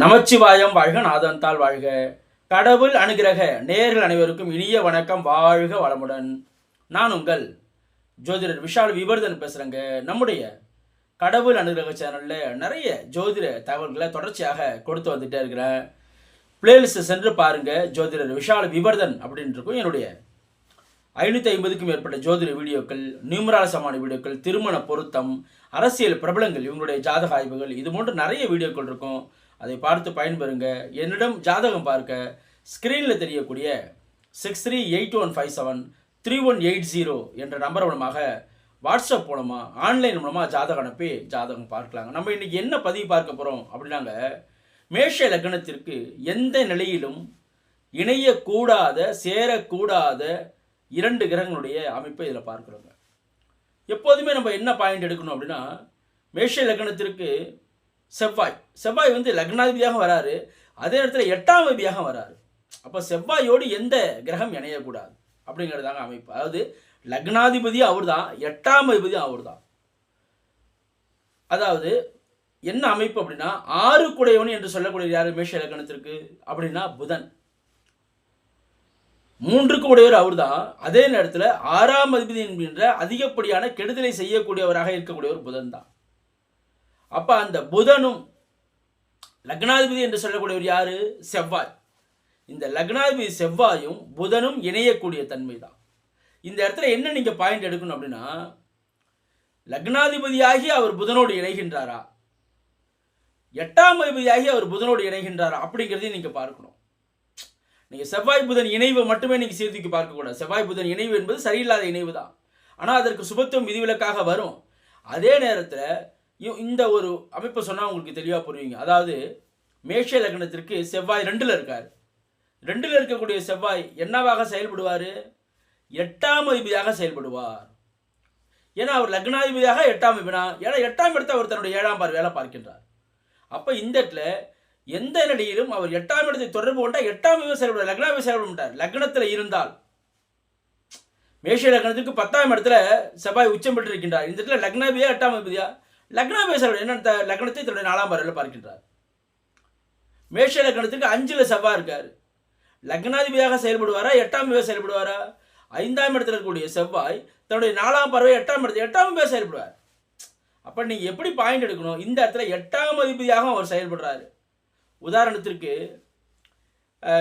நமச்சிவாயம் வாழ்க நாதந்தால் வாழ்க. கடவுள் அனுகிரக நேர்கள் அனைவருக்கும் இனிய வணக்கம் வாழ்க வளமுடன். நான் உங்கள் ஜோதிடர் விஷால் விவர்தன் பேசுகிறேங்க நம்முடைய கடவுள் அனுகிரக சேனலில் நிறைய ஜோதிட தகவல்களை தொடர்ச்சியாக கொடுத்து வந்துட்டே இருக்கிறேன். பிளேலிஸ்ட்டு சென்று பாருங்கள் ஜோதிடர் விஷால் விவர்தன் அப்படின்ட்டு இருக்கும். என்னுடைய ஐநூற்றி ஐம்பதுக்கும் மேற்பட்ட ஜோதிட வீடியோக்கள் நியூமராலசமான வீடியோக்கள் திருமண பொருத்தம் அரசியல் பிரபலங்கள் இவங்களுடைய ஜாதக ஆய்வுகள் இது போன்ற நிறைய வீடியோக்கள் இருக்கும். அதை பார்த்து பயன்பெறுங்க. என்னிடம் ஜாதகம் பார்க்க ஸ்க்ரீனில் தெரியக்கூடிய six three eight one five seven three one eight zero என்ற நம்பர் மூலமாக வாட்ஸ்அப் மூலமாக ஆன்லைன் மூலமாக ஜாதகம் அனுப்பி ஜாதகம் பார்க்கலாங்க. நம்ம இன்றைக்கி என்ன பதிவு பார்க்க போகிறோம் அப்படின்னாங்க மேஷ லக்னத்திற்கு எந்த நிலையிலும் இணையக்கூடாத சேரக்கூடாத இரண்டு கிரகங்களுடைய அமைப்பை இதில் பார்க்குறோங்க. எப்போதுமே நம்ம என்ன பாயிண்ட் எடுக்கணும் அப்படின்னா மேஷ லக்னத்திற்கு செவ்வாய். செவ்வாய் வந்து லக்னாதிபதியாக வராரு. அதே நேரத்தில் எட்டாம் அதிபதியாக வராரு. அப்போ செவ்வாயோடு எந்த கிரகம் இணையக்கூடாது? அப்படிங்கிறதாங்க அமைப்பு. அதாவது லக்னாதிபதியும் அவர் தான் எட்டாம் அதிபதியும் அவர் தான் அதாவது என்ன அமைப்பு அப்படின்னா ஆறு குடையவன் என்று சொல்லக்கூடிய யார்? மேஷ லக்னத்திற்கு. அப்படின்னா புதன். மூன்றுக்கு உடையவர் அவர்தான். அதே நேரத்தில் ஆறாம் அதிபதி என்கின்ற அதிகப்படியான கெடுதலை செய்யக்கூடியவராக இருக்கக்கூடியவர் புதன் தான் அப்போ அந்த புதனும் லக்னாதிபதி என்று சொல்லக்கூடியவர் யாரு? செவ்வாய். இந்த லக்னாதிபதி செவ்வாயும் புதனும் இணையக்கூடிய தன்மை தான் இந்த இடத்துல என்ன நீங்கள் பாயிண்ட் எடுக்கணும் அப்படின்னா லக்னாதிபதியாகி அவர் புதனோடு இணைகின்றாரா? எட்டாம் அதிபதியாகி அவர் புதனோடு இணைகின்றாரா அப்படிங்கிறதையும் நீங்கள் பார்க்கணும். நீங்கள் செவ்வாய் புதன் இணைவை மட்டுமே நீங்கள் சீர்தூக்கி பார்க்கக்கூடாது. செவ்வாய் புதன் இணைவு என்பது சரியில்லாத இணைவு தான் ஆனால் அதற்கு சுபத்துவம் விதிவிலக்காக வரும். அதே நேரத்தில் இந்த ஒரு அமைப்பை சொன்னால் உங்களுக்கு தெளிவாக புரியுங்க. அதாவது மேஷ லக்னத்திற்கு செவ்வாய் ரெண்டில் இருக்கார். ரெண்டில் இருக்கக்கூடிய செவ்வாய் என்னவாக செயல்படுவார்? எட்டாம் அதிபதியாக செயல்படுவார். ஏன்னா அவர் லக்னாதிபதியாக எட்டாம் அதிபதினா ஏன்னா எட்டாம் இடத்தை அவர் தன்னுடைய ஏழாம் பார் வேலை பார்க்கின்றார். அப்போ இந்த இடத்துல எந்த நிலையிலும் அவர் எட்டாம் இடத்தை தொடர்பு கொண்டால் எட்டாம் அதிபதி செயல்பட லக்னாதிபதி செயல்பட மாட்டார் லக்னத்தில் இருந்தால். மேஷ லக்னத்துக்கு பத்தாம் இடத்துல செவ்வாய் உச்சம் பெற்று இருக்கின்றார் இந்த இடத்துல லக்னாபியா எட்டாம் அதிபதியா? லக்னாபியா செயல்பட என்ன லக்னத்தை தன்னுடைய நாலாம் பார்வையில் பார்க்கின்றார். மேஷ லக்னத்துக்கு அஞ்சில் செவ்வாய் இருக்கார். லக்னாதிபதியாக செயல்படுவாரா? எட்டாம் அதிபதியாக செயல்படுவாரா? ஐந்தாம் இடத்துல இருக்கக்கூடிய செவ்வாய் தன்னுடைய நாலாம் பறவை எட்டாம் இடத்துல எட்டாம் பேர் செயல்படுவார். அப்போ நீங்கள் எப்படி பாயிண்ட் எடுக்கணும்? இந்த இடத்துல எட்டாம் அதிபதியாக அவர் செயல்படுறாரு. உதாரணத்திற்கு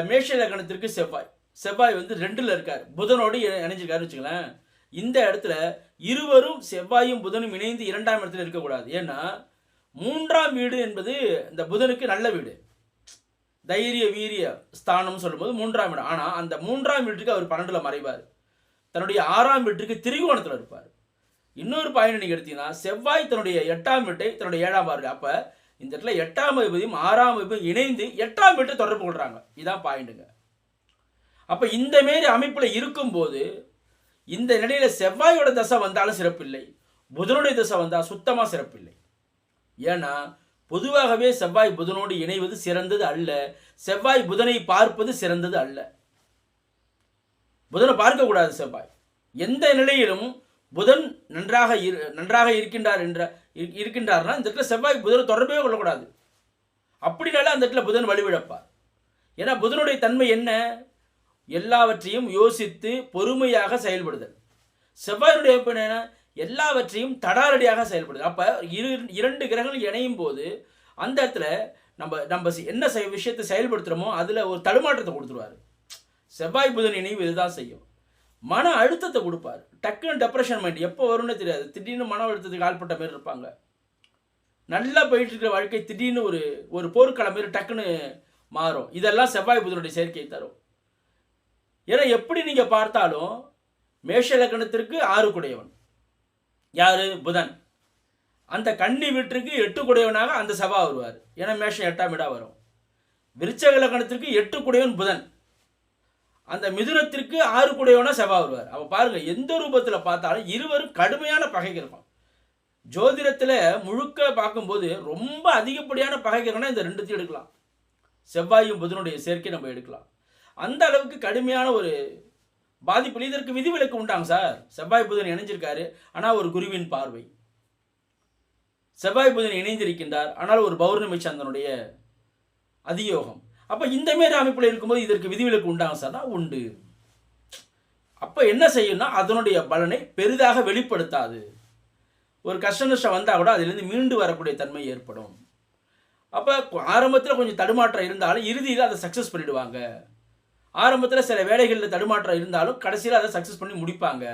மேஷ லக்னத்திற்கு செவ்வாய். செவ்வாய் வந்து ரெண்டில் இருக்கார். புதனோடு இணைஞ்சிருக்காருன்னு வச்சுங்களேன் இந்த இடத்துல இருவரும் செவ்வாயும் புதனும் இணைந்து இரண்டாம் இடத்துல இருக்கக்கூடாது. ஏன்னா மூன்றாம் வீடு என்பது இந்த புதனுக்கு நல்ல வீடு. தைரிய வீரிய ஸ்தானம்னு சொல்லும்போது மூன்றாம் வீடு. ஆனால் அந்த மூன்றாம் வீட்டுக்கு அவர் பன்னெண்டில் மறைவார். தன்னுடைய ஆறாம் வீட்டுக்கு திரிகோணத்தில் இருப்பார். இன்னொரு பாயிண்ட் நீங்கள் எடுத்தீங்கன்னா செவ்வாய் தன்னுடைய எட்டாம் வீட்டை தன்னுடைய ஏழாம் வார்டு அப்போ இந்த இடத்துல எட்டாம் அதிபதியும் ஆறாம் அதிபதியும் இணைந்து எட்டாம் வீட்டை தொடர்பு கொள்கிறாங்க இதான் பாயிண்ட்டுங்க அப்போ இந்த மாரி அமைப்பில் இருக்கும்போது இந்த நிலையில் செவ்வாயோட தசை வந்தாலும் சிறப்பில்லை. புதனுடைய தசை வந்தால் சுத்தமாக சிறப்பில்லை. ஏன்னா பொதுவாகவே செவ்வாய் புதனோடு இணைவது சிறந்தது அல்ல. செவ்வாய் புதனை பார்ப்பது சிறந்தது அல்ல. புதனை பார்க்கக்கூடாது செவ்வாய். எந்த நிலையிலும் புதன் நன்றாக இரு நன்றாக இருக்கின்றார் என்ற இருக்கின்றார்னா இந்த இடத்துல செவ்வாய் புதன் தொடர்பே கொள்ளக்கூடாது. அப்படினால அந்த இடத்துல புதன் வலுவிழப்பார். ஏன்னா புதனுடைய தன்மை என்ன? எல்லாவற்றையும் யோசித்து பொறுமையாக செயல்படுதல். செவ்வாயுடைய என்ன? எல்லாவற்றையும் தடாரடியாக செயல்படுது அப்போ இரு இரண்டு கிரகங்கள் இணையும் போது அந்த இடத்துல நம்ம நம்ம என்ன செய் விஷயத்தை செயல்படுத்துகிறோமோ அதில் ஒரு தடுமாற்றத்தை கொடுத்துருவாரு. செவ்வாய் புதன் இணைவு இதுதான் செய்யும். மன அழுத்தத்தை கொடுப்பார். டக்குன்னு டெப்ரெஷன் மைண்ட் எப்போ வரும்னு தெரியாது. திடீர்னு மன அழுத்தத்துக்கு ஆள்பட்ட மாரி இருப்பாங்க. நல்லா போயிட்டு இருக்கிற வாழ்க்கை திடீர்னு ஒரு ஒரு போர்க்கள மாதிரி டக்குன்னு மாறும். இதெல்லாம் செவ்வாய் புதனுடைய சேர்க்கை தரும். ஏன்னா எப்படி நீங்கள் பார்த்தாலும் மேஷ லக்கணத்திற்கு ஆறு குடையவன். யாரு? புதன். அந்த கன்னி வீட்டிற்கு எட்டு குடையவனாக அந்த செவ்வா வருவார். ஏன்னா மேஷம் எட்டாம் இடா வரும். விருச்சக லக்கணத்திற்கு எட்டு குடையவன் புதன். அந்த மிதுனத்திற்கு ஆறு குடையவனா செவ்வாய் வருவார். அப்போ பாருங்க எந்த ரூபத்தில் பார்த்தாலும் இருவரும் கடுமையான பகை இருக்கும் ஜோதிடத்தில் முழுக்க பார்க்கும்போது ரொம்ப அதிகப்படியான பகைக்கிறோன்னா இந்த ரெண்டுத்தையும் எடுக்கலாம். செவ்வாயும் புதனுடைய சேர்க்கை நம்ம எடுக்கலாம். அந்த அளவுக்கு கடுமையான ஒரு பாதிப்பு இதற்கு விதிவிலக்கு உண்டாங்க சார். செவ்வாய் புதன் இணைஞ்சிருக்காரு ஆனால் ஒரு குருவின் பார்வை. செவ்வாய் புதன் இணைந்திருக்கின்றார் ஆனால் ஒரு பௌர்ணமி சந்தனுடைய அதியோகம். அப்போ இந்த மாரி அமைப்பில் இருக்கும்போது இதற்கு விதிவிலக்கு உண்டாகும் சார்னா உண்டு. அப்போ என்ன செய்யும்னா அதனுடைய பலனை பெரிதாக வெளிப்படுத்தாது. ஒரு கஷ்ட நஷ்டம் வந்தால் கூட அதிலிருந்து மீண்டு வரக்கூடிய தன்மை ஏற்படும். அப்போ ஆரம்பத்தில் கொஞ்சம் தடுமாற்றம் இருந்தாலும் இறுதியில் அதை சக்ஸஸ் பண்ணிடுவாங்க. ஆரம்பத்தில் சில வேலைகளில் தடுமாற்றம் இருந்தாலும் கடைசியில் அதை சக்ஸஸ் பண்ணி முடிப்பாங்க.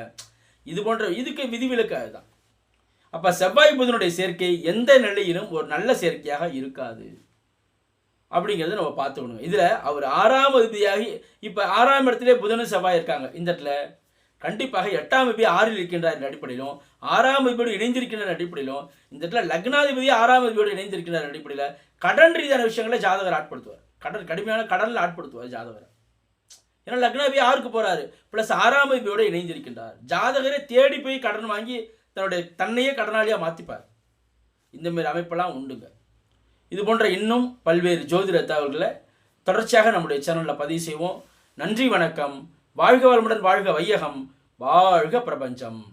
இது போன்ற இதுக்கு விதிவிலக்கு அதுதான். அப்போ செவ்வாய் புதனுடைய சேர்க்கை எந்த நிலையிலும் ஒரு நல்ல சேர்க்கையாக இருக்காது. அப்படிங்கிறத நம்ம பார்த்துக்கணும். இதில் அவர் ஆறாம் அதிபதியாகி இப்போ ஆறாம் இடத்திலே புதனும் செவ்வாய் இருக்காங்க. இந்த இடத்துல கண்டிப்பாக எட்டாம் அதிபதி ஆறில் இருக்கின்றார் என்ற அடிப்படையிலும் ஆறாம் அதிபதியோடு இணைந்திருக்கின்ற அடிப்படையிலும் இந்த இடத்துல லக்னாதிபதி ஆறாம் அதிபதியோடு இணைந்திருக்கின்ற அடிப்படையில் கடன் ரீதியான விஷயங்களை ஜாதகர் ஆட்படுத்துவார். கடன் கடுமையான கடனில் ஆட்படுத்துவார் ஜாதகர். ஏன்னா லக்னாபி ஆறுக்கு போகிறாரு ப்ளஸ் ஆறாம் அதிபதியோடு இணைந்திருக்கின்றார். ஜாதகரை தேடி போய் கடன் வாங்கி தன்னுடைய தன்னையே கடனாளியாக மாற்றிப்பார் இந்தமாரி அமைப்பெல்லாம் உண்டுங்க. இது போன்ற இன்னும் பல்வேறு ஜோதிட தகவல்களை தொடர்ச்சியாக நம்முடைய சேனலில் பதிவு செய்வோம். நன்றி வணக்கம். வாழ்க வளமுடன் வாழ்க வையகம். வாழ்க பிரபஞ்சம்.